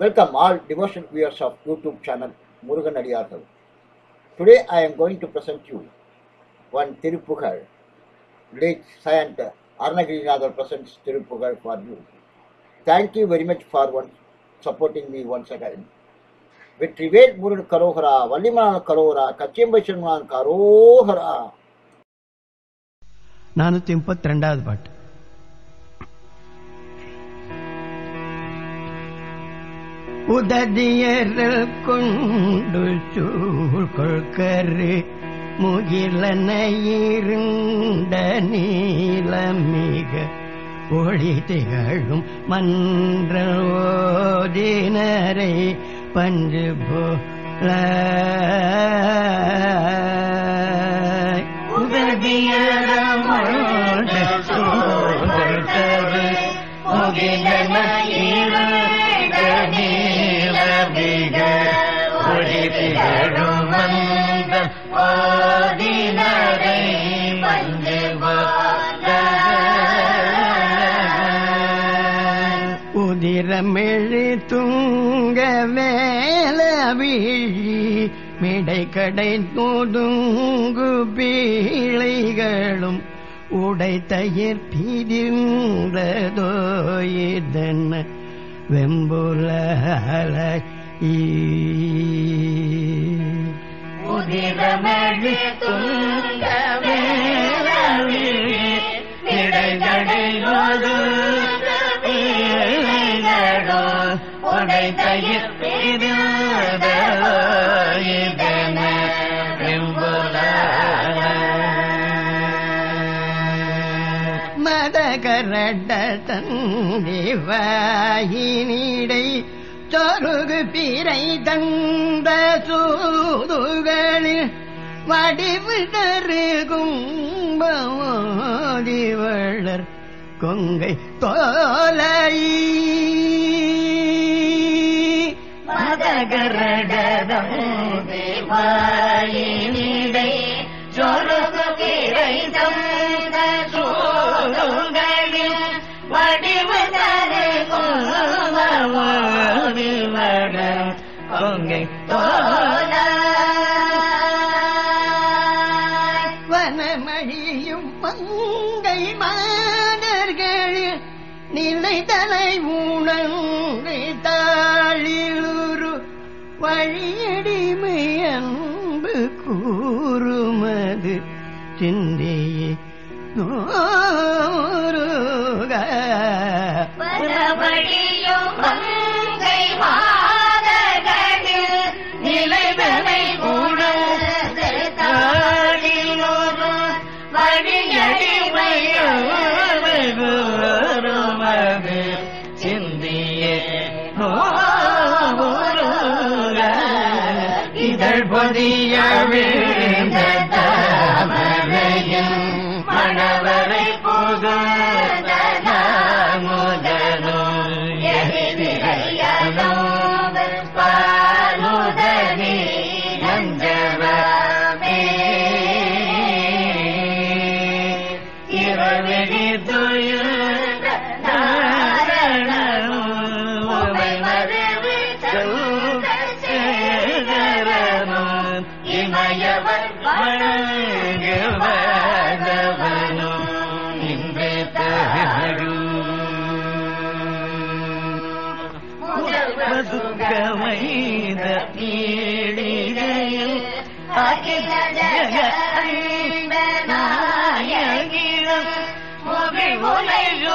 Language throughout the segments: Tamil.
Welcome all devotion viewers of YouTube channel Murugan அடியார்கள் today I am going to present you one Thiruppugazh late Saint Arnagirinathar presents Tirupugar for you. Thank you very much for one supporting me once again. Vetrivel Murugan கரோகரா வள்ளிமலான கரோகரா கச்சியம்பை செல்வனான் கரோகரா நானூத்தி முப்பத்தி ரெண்டாவது பாட்டு உததியரல் கொண்டு சூழ் கொள்கரு முகிலனையிருந்த இருண்ட நீலமிக ஒளி திகழும் மன்றோதினரை பஞ்சு போல உதவியரமோட உதிரமெழி துங்க வேல வீழி மிடை கடை தூதுங்கு பீழைகளும் உடைத்தயிர் பிரிந்ததோ இதன வெம்புல உதிரமெழி துங்க மேல வீழி மிடை கடை நொதுங்கு உடைத்தயிர் இதன வெம்புல சொருகு பிறை தந்த சூதுகளில் வடிவு மோதிவளர் கொங்கை தோலை மதகரடம் தேவாயினிடை சொருகு பிறை தந்த சூதுகளில் வடிவிடருகும் கொங்கை தோலை കൂറുമത് ചിന്തയെ നോറുക. இதழ் பொதிய மணவரை புது முதலும் எதிரையனோ பாலுதனி நஞ்சவமே ಸುಖಮೈದ ಪೀಳಿಗೆಯು ಅಖಿಲ ಜಗ ನಾಯಗಿರ ಮುಗಿ ಮುಲೈಗ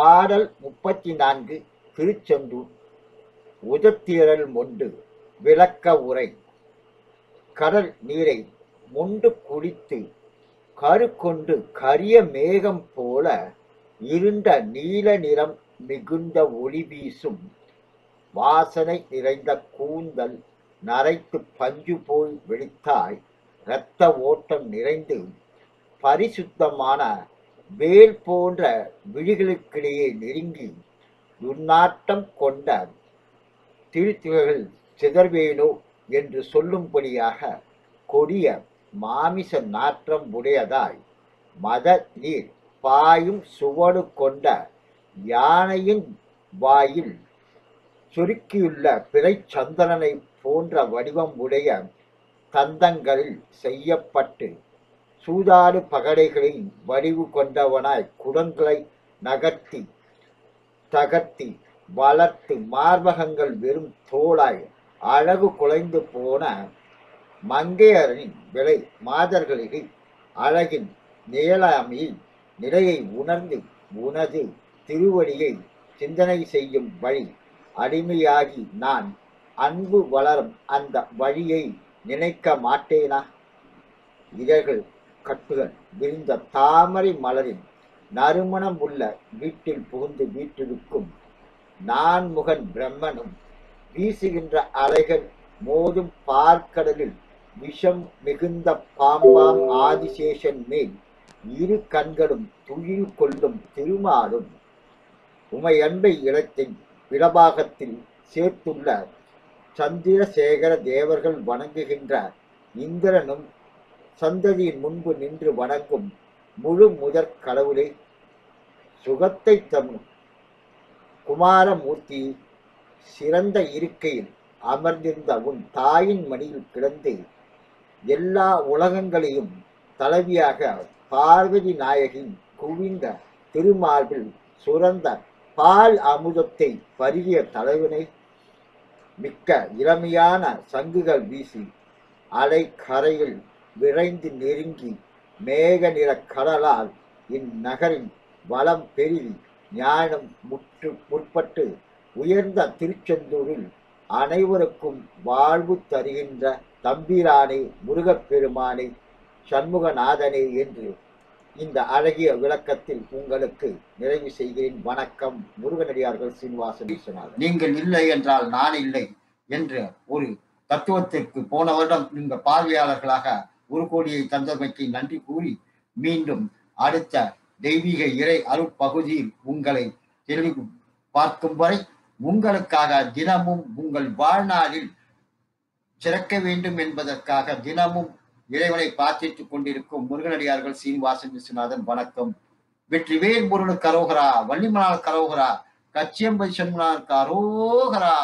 பாடல் முப்பத்தி நான்கு திருச்செந்தூர். உதத்திரல் மொண்டு விளக்க உரை. கடல் நீரை மொண்டு குடித்து கரு கொண்டு கரிய மேகம் போல இருண்ட நீல நிறம் மிகுந்த ஒளி வீசும். வாசனை நிறைந்த கூந்தல் நரைத்து பஞ்சு போய் வெடித்தாய் இரத்த ஓட்டம் நிறைந்து பரிசுத்தமான வேல் போன்ற விழிகளுக்கிடையே நெருங்கி துர்நாட்டம் கொண்ட திருத்திவர்கள் சிதர்வேனோ என்று சொல்லும்படியாக கொடிய மாமிச நாற்றம் உடையதாய் மத நீர் பாயும் சுவடு கொண்ட யானையின் வாயில் சுருக்கியுள்ள பிறை சந்திரனை போன்ற வடிவம் உடைய தந்தங்களில் செய்யப்பட்டு சூதாடு பகடைகளின் வடிவு கொண்டவனாய் குடங்களை நகர்த்தி தகர்த்தி வளர்த்து மார்பகங்கள் வெறும் தோளாய் அழகு குலைந்து போன மங்கையரின் விலை மாதர்களில் அழகின் நியலாமையில் நிலையை உணர்ந்து உனது திருவடியை சிந்தனை செய்யும் வழி அடிமையாகி நான் அன்பு வளரும் அந்த வழியை நினைக்க மாட்டேனா? இதழ்கள் கட்டுகள் விரிந்த தாமரை மலரின் நறுமணம் உள்ள வீட்டில் புகுந்து வீட்டிற்கும் நான்முகன் பிரம்மனும் வீசுகின்ற அலைகள் மோதும் பார்க்கடலில் விஷம் மிகுந்த பாம்பாம் ஆதிசேஷன் மேல் இரு கண்களும் துயில் கொள்ளும் திருமாலும் உமையன்பை இடத்தின் இடபாகத்தில் சேர்த்துள்ள சந்திரசேகர தேவர்கள் வணங்குகின்ற இந்திரனும் சந்ததியின் முன்பு நின்று வணங்கும் முழு முதற் கடவுளே சுகத்தை தரும் குமாரமூர்த்தி சிறந்த இருக்கையில் அமர்ந்திருந்த உன் தாயின் மடியில் கிடந்து எல்லா உலகங்களையும் தலைவியாக பார்வதி நாயகின் குவிந்த திருமார்பில் சுரந்த பால் அமுதத்தை பருகிய தலைவனை மிக்க இளமையான சங்குகள் வீசி அலை கரையில் விரைந்து நெருங்கி மேக நிற கடலால் இந்நகரின் வளம் பெருகி ஞானம் முற்று முற்பட்டு உயர்ந்த திருச்செந்தூரில் அனைவருக்கும் வாழ்வு தருகின்ற தம்பிரானே முருகப்பெருமானை சண்முகநாதனே என்று இந்த அழகிய விளக்கத்தில் உங்களுக்கு நிறைவு செய்கிறேன். வணக்கம். முருகனடியார்கள் சீனிவாசன் சொன்னார் நீங்கள் இல்லை என்றால் நான் இல்லை என்ற ஒரு தத்துவத்திற்கு போன வருடம் நீங்க பார்வையாளர்களாக ஒரு கோடியை தந்தமைக்கு நன்றி கூறி மீண்டும் அடுத்த தெய்வீக இறை அருட்பகுதியில் உங்களை தெளி பார்க்கும் வரை உங்களுக்காக தினமும் உங்கள் வாழ்நாளில் சிறக்க வேண்டும் என்பதற்காக தினமும் இறைவனை பிரார்த்தித்துக் கொண்டிருக்கும் முருகனடியார்கள் சீனிவாசன் விஸ்வநாதன் வணக்கம். வெற்றிவேல் முருகனுக்கு அரோகரா வள்ளிமலால் கரோகரா கச்சியம்பதி சண்முனாருக்கு அரோகரா.